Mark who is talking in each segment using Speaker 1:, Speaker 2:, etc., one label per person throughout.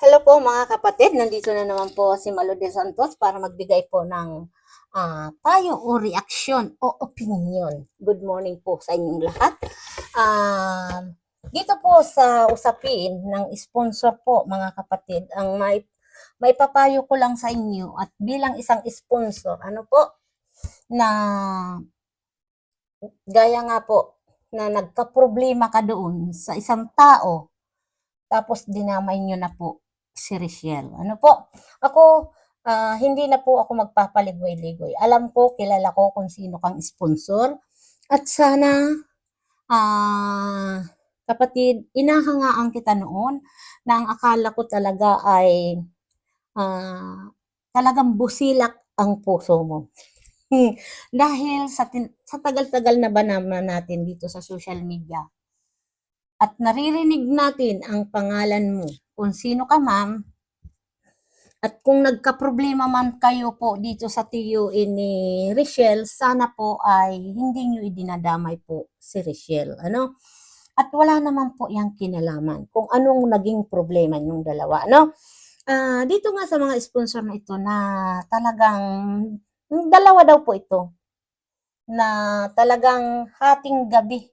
Speaker 1: Hello po mga kapatid, nandito na naman po si Malo de Santos para magbigay po ng ah, payo o reaksyon o opinion. Good morning po sa inyong lahat. Ah, dito po sa usapin ng sponsor po mga kapatid, ang may may papayo ko lang sa inyo at bilang isang sponsor, ano po, na gaya nga po, na nagka-problema ka doon sa isang tao, tapos dinamay nyo na po si Richelle. Ano po? Ako, ah, hindi na po ako magpapaligoy-ligoy. Alam ko, kilala ko kung sino kang sponsor. At sana, ah, kapatid, inahangaan kita noon na ang akala ko talaga ay ah, talagang busilak ang puso mo. Dahil sa, sa tagal-tagal na ba naman natin dito sa social media, at naririnig natin ang pangalan mo, kung sino ka ma'am, at kung nagka-problema man kayo po dito sa TUE ni Richelle, sana po ay hindi nyo idinadamay po si Richelle. Ano? At wala naman po yung kinalaman kung anong naging problema yung dalawa. Ano? Ah, dito nga sa mga sponsor na ito na talagang dalawa daw po ito na talagang hating gabi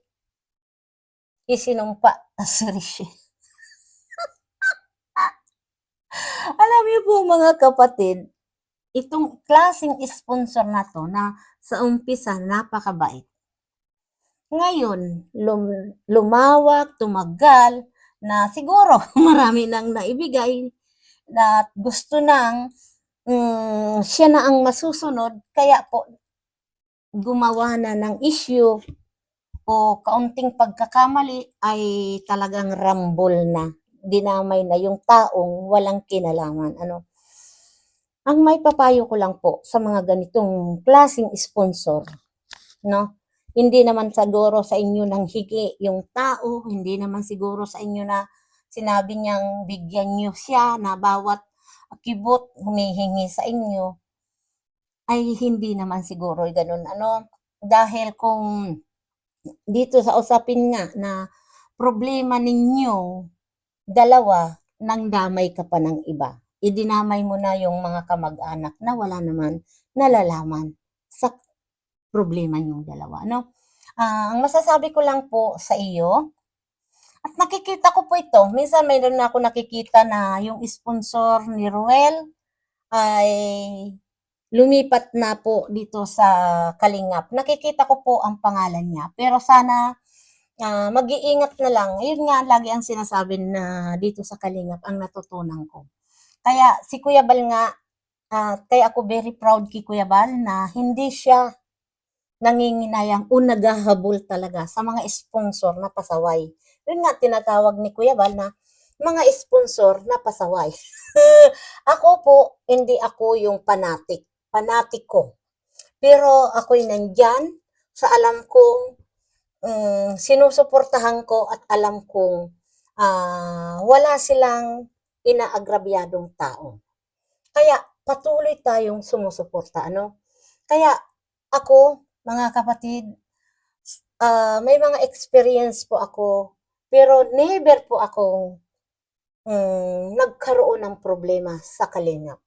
Speaker 1: isinumpa si Richelle. Alam niyo po mga kapatid, itong klaseng sponsor na to na sa umpisa napakabait. Ngayon, lum- lumawak, tumagal, na siguro marami nang naibigay na gusto nang mm, siya na ang masusunod, kaya po gumawa na ng issue o kaunting pagkakamali ay talagang rambol na. Dinamay na yung taong walang kinalaman. Ano? Ang may papayo ko lang po sa mga ganitong klasing sponsor, no? Hindi naman siguro sa inyo nang higi yung tao, hindi naman siguro sa inyo na sinabi niyang bigyan niyo siya na bawat kibot humihingi sa inyo ay hindi naman siguro ganun ano dahil kung dito sa usapin nga na problema ninyo dalawa nang damay ka pa ng iba. Idinamay mo na yung mga kamag-anak na wala naman nalalaman sa problema niyong dalawa no? Ah, ang masasabi ko lang po sa iyo at nakikita ko po ito minsan mayroon na ako nakikita na yung sponsor ni Ruel ay lumipat na po dito sa Kalingap. Nakikita ko po ang pangalan niya. Pero sana ah, mag-iingat na lang. Yun nga lagi ang sinasabi na dito sa Kalingap ang natutunan ko. Kaya si Kuya Bal nga, ah, kaya ako very proud kay Kuya Bal na hindi siya nanginginayang o naghahabol talaga sa mga sponsor na pasaway. Yun nga tinatawag ni Kuya Bal na mga sponsor na pasaway. ako po, hindi ako yung panatik. Panatik ko. Pero ako'y nandyan sa alam kong mm, sinusuportahan ko at alam kong ah, wala silang inaagrabyadong tao. Kaya patuloy tayong sumusuporta. Ano? Kaya ako, mga kapatid, ah, may mga experience po ako, pero never po akong mm, nagkaroon ng problema sa kalingap.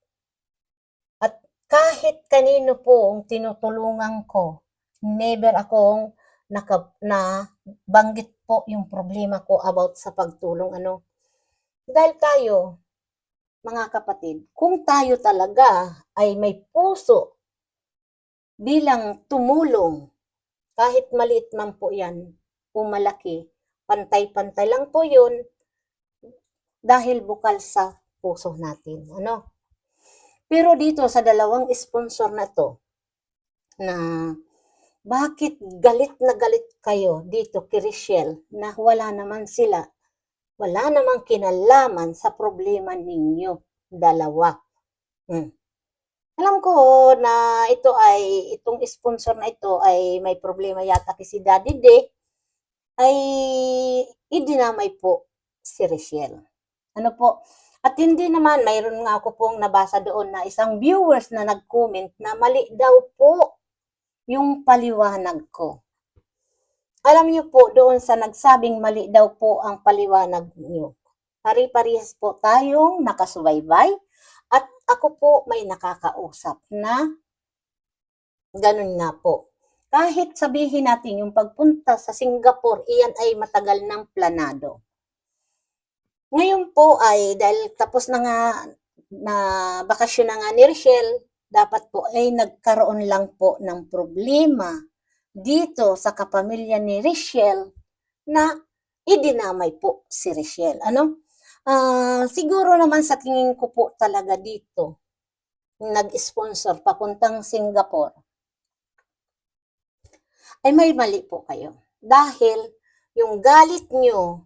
Speaker 1: Kahit kanino po ang tinutulungan ko, never akong naka, na banggit po yung problema ko about sa pagtulong. Ano? Dahil tayo, mga kapatid, kung tayo talaga ay may puso bilang tumulong, kahit maliit man po yan o malaki, pantay-pantay lang po yun dahil bukal sa puso natin. Ano? Pero dito sa dalawang sponsor na to, na bakit galit na galit kayo dito kay Richelle na wala naman sila, wala namang kinalaman sa problema ninyo dalawa. Hmm. Alam ko na ito ay, itong sponsor na ito ay may problema yata kasi si Daddy De, ay idinamay po si Richelle. Ano po? At hindi naman, mayroon nga ako pong nabasa doon na isang viewers na nag-comment na mali daw po yung paliwanag ko. Alam niyo po doon sa nagsabing mali daw po ang paliwanag niyo. Pari-parehas po tayong nakasubaybay at ako po may nakakausap na ganun nga po. Kahit sabihin natin yung pagpunta sa Singapore, iyan ay matagal ng planado. Ngayon po ay dahil tapos na nga na bakasyon na nga ni Rochelle, dapat po ay nagkaroon lang po ng problema dito sa kapamilya ni Rochelle na idinamay po si Rochelle. Ano? Ah, siguro naman sa tingin ko po talaga dito nag-sponsor papuntang Singapore ay may mali po kayo. Dahil yung galit nyo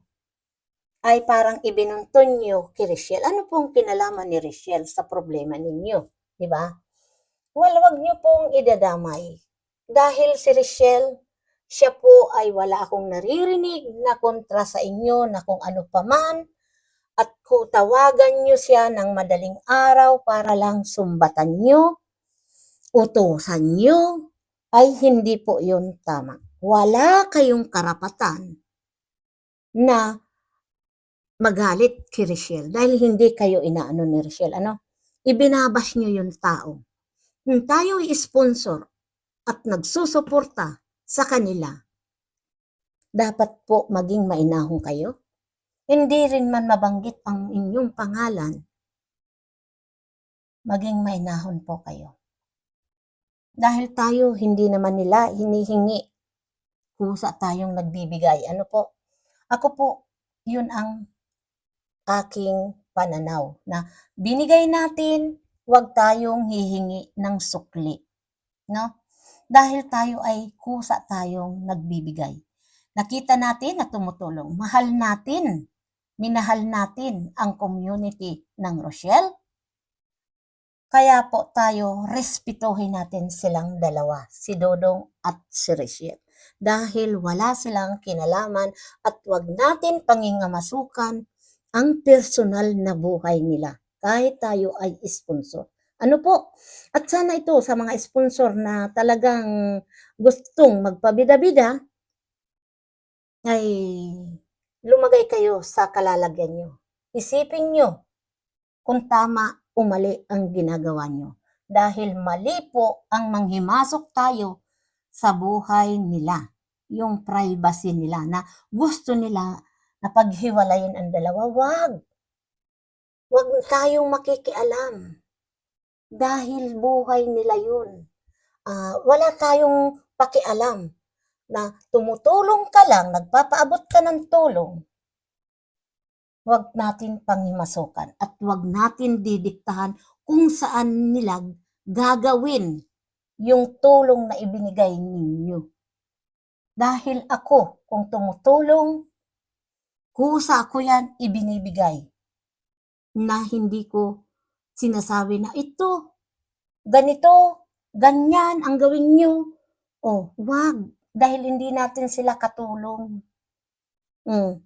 Speaker 1: ay parang ibinunton nyo kay Richelle. Ano pong kinalaman ni Richelle sa problema ninyo? Di ba? Well, wag nyo pong idadamay. Dahil si Richelle, siya po ay wala akong naririnig na kontra sa inyo na kung ano pa man. At kung tawagan nyo siya ng madaling araw para lang sumbatan nyo, utusan nyo, ay hindi po yun tama. Wala kayong karapatan na magalit kay Richelle dahil hindi kayo inaano ni Richelle. Ano? Ibinabas nyo yung tao. Kung tayo ay sponsor at nagsusuporta sa kanila, dapat po maging mainahon kayo. Hindi rin man mabanggit ang inyong pangalan, maging mainahon po kayo. Dahil tayo, hindi naman nila hinihingi. Kusa tayong nagbibigay. Ano po? Ako po, yun ang aking pananaw na binigay natin, huwag tayong hihingi ng sukli. No? Dahil tayo ay kusa tayong nagbibigay. Nakita natin na tumutulong. Mahal natin, minahal natin ang community ng Rochelle. Kaya po tayo, respetuhin natin silang dalawa, si Dodong at si Rochelle. Dahil wala silang kinalaman at wag natin pangingamasukan ang personal na buhay nila kahit tayo ay sponsor. Ano po? At sana ito sa mga sponsor na talagang gustong magpabida-bida ay lumagay kayo sa kalalagyan nyo. Isipin nyo kung tama o mali ang ginagawa nyo. Dahil mali po ang manghimasok tayo sa buhay nila. Yung privacy nila na gusto nila na paghiwalayin ang dalawa. Wag! Wag tayong makikialam. Dahil buhay nila yun. Ah, wala tayong pakialam na tumutulong ka lang, nagpapaabot ka ng tulong, wag natin panghimasukan at wag natin didiktahan kung saan nila gagawin yung tulong na ibinigay ninyo. Dahil ako, kung tumutulong, kusa ako yan ibinibigay na hindi ko sinasabi na ito, ganito, ganyan ang gawin nyo. Oh, wag. Dahil hindi natin sila katulong. Mm.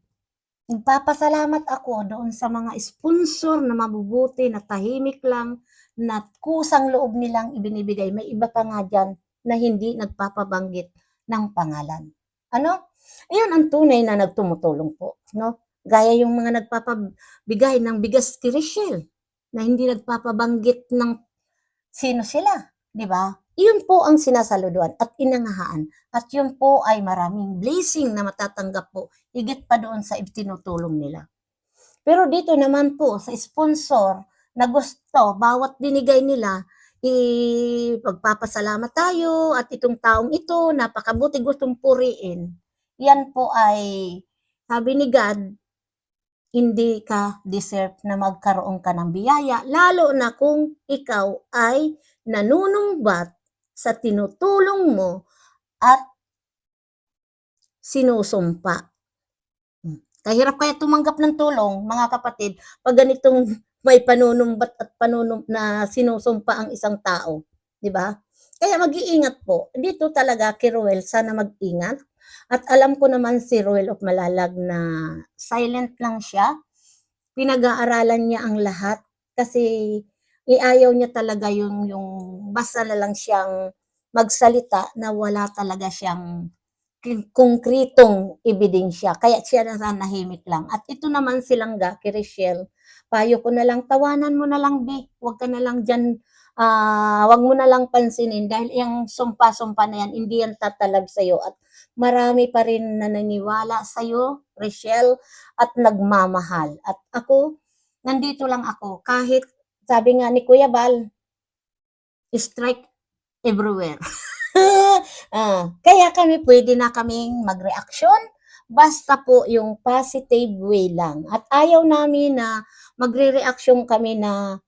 Speaker 1: Nagpapasalamat ako doon sa mga sponsor na mabubuti, na tahimik lang, na kusang loob nilang ibinibigay. May iba pa nga dyan na hindi nagpapabanggit ng pangalan. Ano? Iyon ang tunay na nagtumutulong po. No? Gaya yung mga nagpapabigay ng bigas kay Rachel na hindi nagpapabanggit ng sino sila. Di ba? Iyon po ang sinasaluduan at inangahaan. At yun po ay maraming blessing na matatanggap po higit pa doon sa itinutulong nila. Pero dito naman po sa sponsor na gusto, bawat binigay nila, ipagpapasalamat tayo at itong taong ito, napakabuti gustong puriin. Yan po ay, sabi ni God, hindi ka deserve na magkaroon ka ng biyaya, lalo na kung ikaw ay nanunumbat sa tinutulong mo at sinusumpa. Hmm. Kahirap kaya tumanggap ng tulong, mga kapatid, pag ganitong may panunumbat at panunum na sinusumpa ang isang tao, 'di ba? Kaya mag-iingat po. Dito talaga kay Ruel, sana mag-ingat. At alam ko naman si Ruel of Malalag na silent lang siya. Pinag-aaralan niya ang lahat kasi iayaw niya talaga yung yung basta na lang siyang magsalita na wala talaga siyang konkretong ebidensya. Kaya siya na nahimik lang. At ito naman silang ga, kay payo ko na lang, tawanan mo na lang, be. Huwag ka na lang dyan, ah, huwag mo na lang pansinin dahil yung sumpa-sumpa na yan, hindi yan tatalab sa'yo. At marami pa rin naniniwala sa'yo, Rachel, at nagmamahal. At ako, nandito lang ako. Kahit, sabi nga ni Kuya Bal, strike everywhere. Ah, kaya kami pwede na kaming mag-reaction basta po yung positive way lang. At ayaw namin na magre-reaction kami na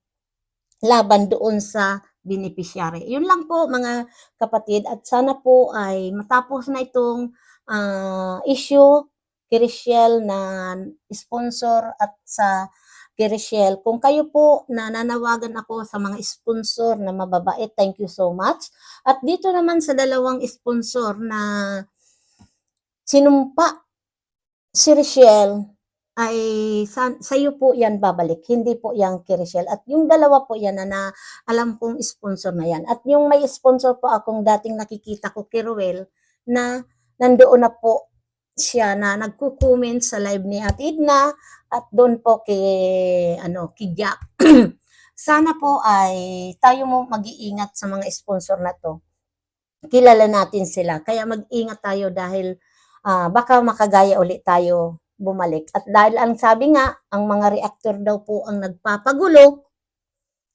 Speaker 1: laban doon sa beneficiary. Yun lang po mga kapatid at sana po ay matapos na itong ah, issue kay Rachel na sponsor at sa kay. Kung kayo po nananawagan ako sa mga sponsor na mababait, thank you so much. At dito naman sa dalawang sponsor na sinumpa si Rachel ay sa, sa'yo po yan babalik, hindi po yan kay Rachel. At yung dalawa po yan na, na alam kong sponsor na yan. At yung may sponsor po akong dating nakikita ko kay Ruel na nandoon na po siya na nagko-comment sa live ni Ate Edna at doon po kay ano kay. Sana po ay tayo mo mag-iingat sa mga sponsor na to. Kilala natin sila. Kaya mag-ingat tayo dahil ah, baka makagaya ulit tayo bumalik. At dahil ang sabi nga, ang mga reactor daw po ang nagpapagulo,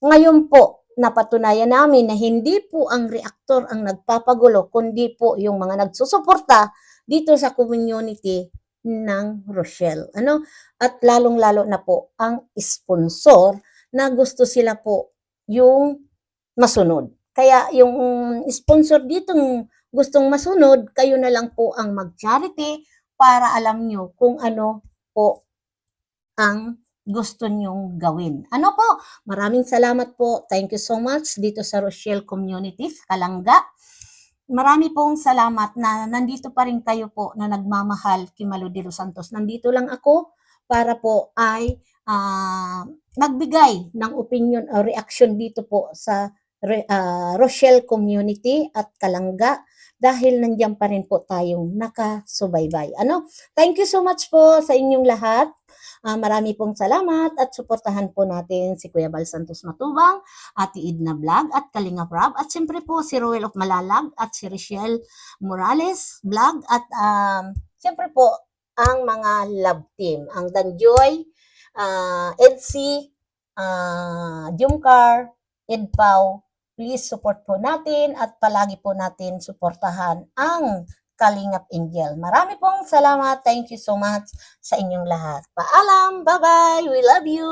Speaker 1: ngayon po, napatunayan namin na hindi po ang reactor ang nagpapagulo, kundi po yung mga nagsusuporta dito sa community ng Rochelle. Ano? At lalong-lalo na po ang sponsor na gusto sila po yung masunod. Kaya yung sponsor ditong gustong masunod, kayo na lang po ang mag-charity para alam nyo kung ano po ang gusto nyong gawin. Ano po? Maraming salamat po. Thank you so much dito sa Rochelle Community sa Kalangga. Marami pong salamat na nandito pa rin kayo po na nagmamahal kay Malu de Los Santos. Nandito lang ako para po ay ah, magbigay ng opinion o reaction dito po sa Ah, Rochelle Community at Kalangga dahil nandiyan pa rin po tayong nakasubaybay. Ano? Thank you so much po sa inyong lahat. Ah, marami pong salamat at suportahan po natin si Kuya Bal Santos Matubang, Ate Idna Vlog at Kalinga Prab at siyempre po si Roel of Malalag at si Richelle Morales Vlog at um, siyempre po ang mga love team, ang Danjoy, uh, Edsi, uh, Jumcar, Edpau, please support po natin at palagi po natin suportahan ang Kalingap Angel. Marami pong salamat. Thank you so much sa inyong lahat. Paalam. Bye-bye. We love you.